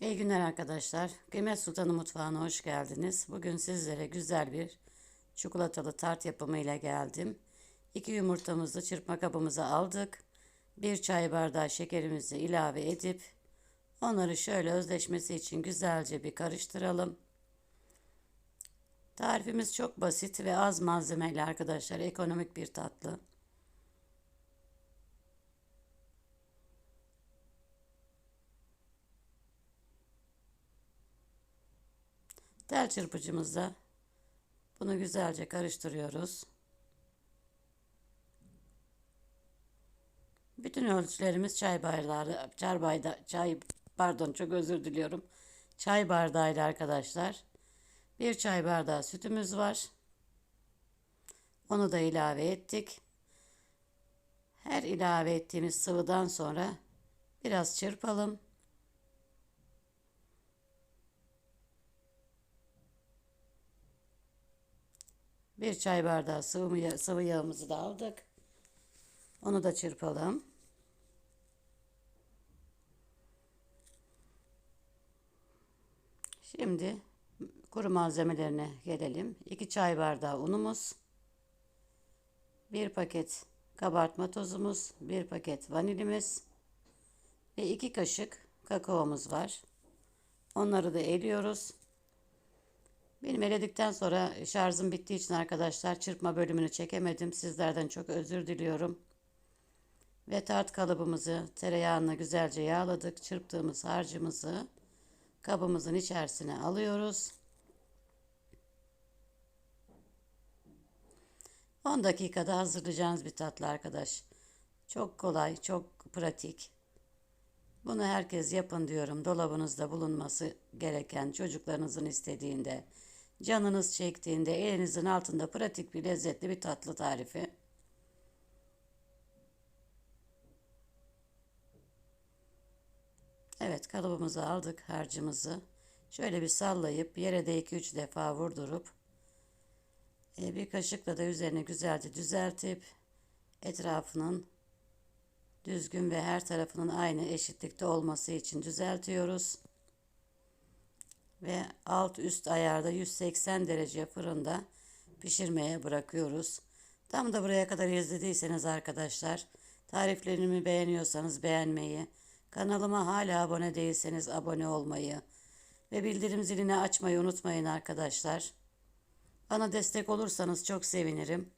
İyi günler arkadaşlar. Kıymet Sultanı Mutfağı'na hoş geldiniz. Bugün sizlere güzel bir çikolatalı tart yapımı ile geldim. İki yumurtamızı çırpma kabımıza aldık. Bir çay bardağı şekerimizi ilave edip onları şöyle özleşmesi için güzelce bir karıştıralım. Tarifimiz çok basit ve az malzemeli arkadaşlar. Ekonomik bir tatlı. Tel çırpıcımızda bunu güzelce karıştırıyoruz. Bütün ölçülerimiz çay bardağı, çay bardağı, çay pardon çok özür diliyorum. Çay bardağıyla arkadaşlar. Bir çay bardağı sütümüz var. Onu da ilave ettik. Her ilave ettiğimiz sıvıdan sonra biraz çırpalım. Bir çay bardağı sıvı, sıvı yağımızı da aldık. Onu da çırpalım. Şimdi kuru malzemelerine gelelim. 2 çay bardağı unumuz. 1 paket kabartma tozumuz. 1 paket vanilimiz. Ve 2 kaşık kakaomuz var. Onları da eliyoruz. Benim eledikten sonra şarjım bittiği için arkadaşlar çırpma bölümünü çekemedim. Sizlerden çok özür diliyorum. Ve tart kalıbımızı tereyağına güzelce yağladık. Çırptığımız harcımızı kabımızın içerisine alıyoruz. 10 dakikada hazırlayacağınız bir tatlı arkadaş. Çok kolay, çok pratik. Bunu herkes yapın diyorum. Dolabınızda bulunması gereken çocuklarınızın istediğinde, canınız çektiğinde elinizin altında pratik bir lezzetli bir tatlı tarifi. Evet kalıbımızı aldık harcımızı. Şöyle bir sallayıp yere de 2-3 defa vurdurup e, bir kaşıkla da üzerine güzelce düzeltip etrafının düzgün ve her tarafının aynı eşitlikte olması için düzeltiyoruz. Ve alt üst ayarda 180 derece fırında pişirmeye bırakıyoruz. Tam da buraya kadar izlediyseniz arkadaşlar tariflerimi beğeniyorsanız beğenmeyi, kanalıma hala abone değilseniz abone olmayı ve bildirim zilini açmayı unutmayın arkadaşlar. Bana destek olursanız çok sevinirim.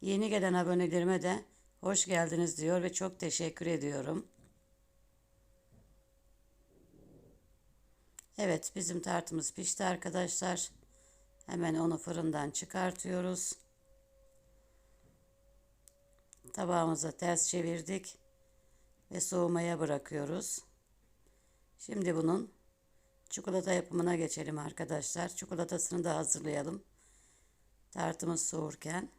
Yeni gelen abonelerime de hoş geldiniz diyor ve çok teşekkür ediyorum. Evet bizim tartımız pişti arkadaşlar. Hemen onu fırından çıkartıyoruz. Tabağımıza ters çevirdik ve soğumaya bırakıyoruz. Şimdi bunun çikolata yapımına geçelim arkadaşlar. Çikolatasını da hazırlayalım. Tartımız soğurken.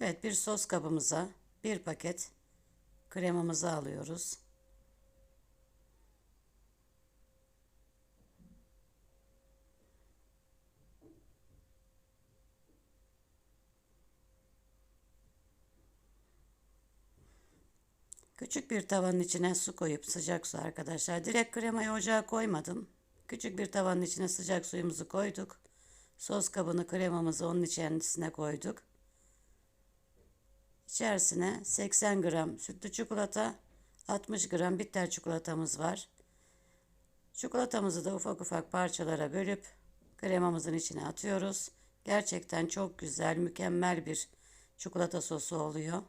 Evet bir sos kabımıza bir paket kremamızı alıyoruz. Küçük bir tavanın içine su koyup sıcak su arkadaşlar. Direkt kremayı ocağa koymadım. Küçük bir tavanın içine sıcak suyumuzu koyduk. Sos kabını kremamızı onun içerisine koyduk. İçerisine 80 gram sütlü çikolata, 60 gram bitter çikolatamız var. Çikolatamızı da ufak ufak parçalara bölüp kremamızın içine atıyoruz. Gerçekten çok güzel, mükemmel bir çikolata sosu oluyor.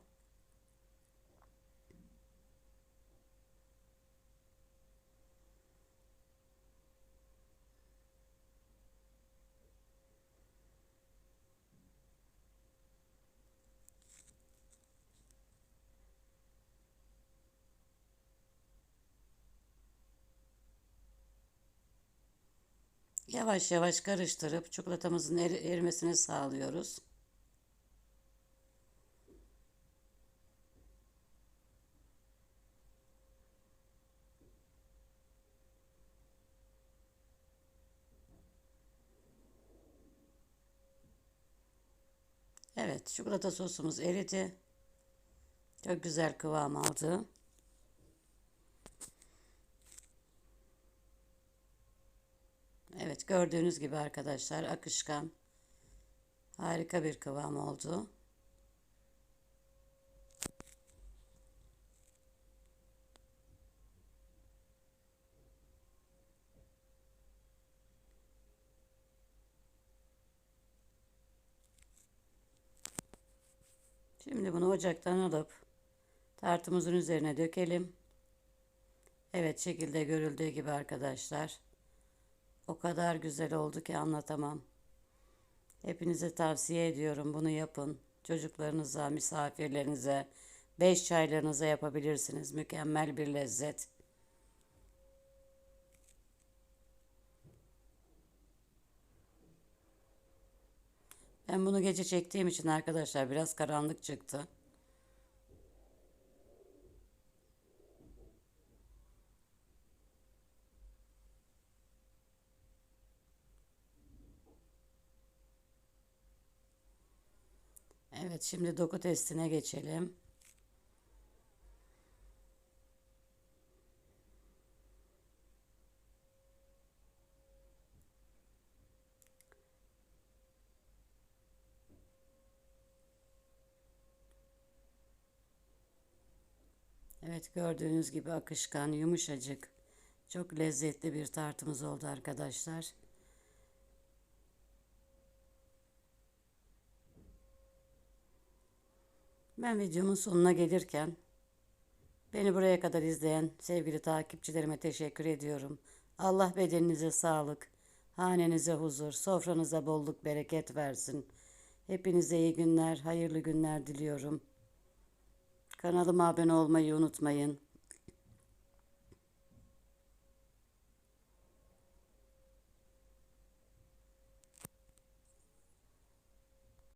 Yavaş yavaş karıştırıp çikolatamızın er erimesini sağlıyoruz. Evet, çikolata sosumuz eridi. Çok güzel kıvam aldı. Evet gördüğünüz gibi arkadaşlar akışkan harika bir kıvam oldu. Şimdi bunu ocaktan alıp tartımızın üzerine dökelim. Evet şekilde görüldüğü gibi arkadaşlar. O kadar güzel oldu ki anlatamam. Hepinize tavsiye ediyorum bunu yapın. Çocuklarınıza, misafirlerinize, beş çaylarınıza yapabilirsiniz. Mükemmel bir lezzet. Ben bunu gece çektiğim için arkadaşlar biraz karanlık çıktı. Evet şimdi doku testine geçelim. Evet gördüğünüz gibi akışkan, yumuşacık, çok lezzetli bir tartımız oldu arkadaşlar. Ben videomun sonuna gelirken beni buraya kadar izleyen sevgili takipçilerime teşekkür ediyorum. Allah bedeninize sağlık, hanenize huzur, sofranıza bolluk bereket versin. Hepinize iyi günler, hayırlı günler diliyorum. Kanalıma abone olmayı unutmayın.